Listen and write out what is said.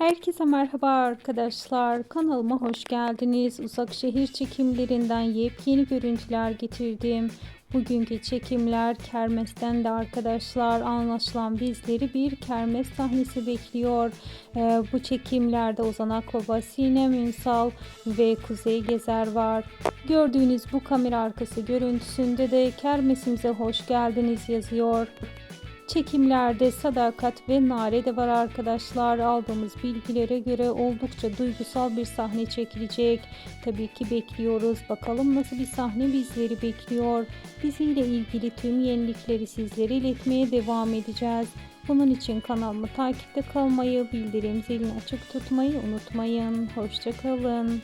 Herkese merhaba arkadaşlar. Kanalıma hoş geldiniz. Uzak şehir çekimlerinden yepyeni görüntüler getirdim. Bugünkü çekimler kermesten de arkadaşlar anlaşılan bizleri bir kermes sahnesi bekliyor. Ee, bu çekimlerde Ozan Akbaba, Sinem Ünsal ve Kuzey Gezer var. Gördüğünüz bu kamera arkası görüntüsünde de kermesimize hoş geldiniz yazıyor. Çekimlerde Sadakat ve Nare de var arkadaşlar. Aldığımız bilgilere göre oldukça duygusal bir sahne çekilecek. Tabii ki bekliyoruz. Bakalım nasıl bir sahne bizleri bekliyor. Diziyle ilgili tüm yenilikleri sizlere iletmeye devam edeceğiz. Bunun için kanalımı takipte kalmayı, bildirim zilini açık tutmayı unutmayın. Hoşçakalın.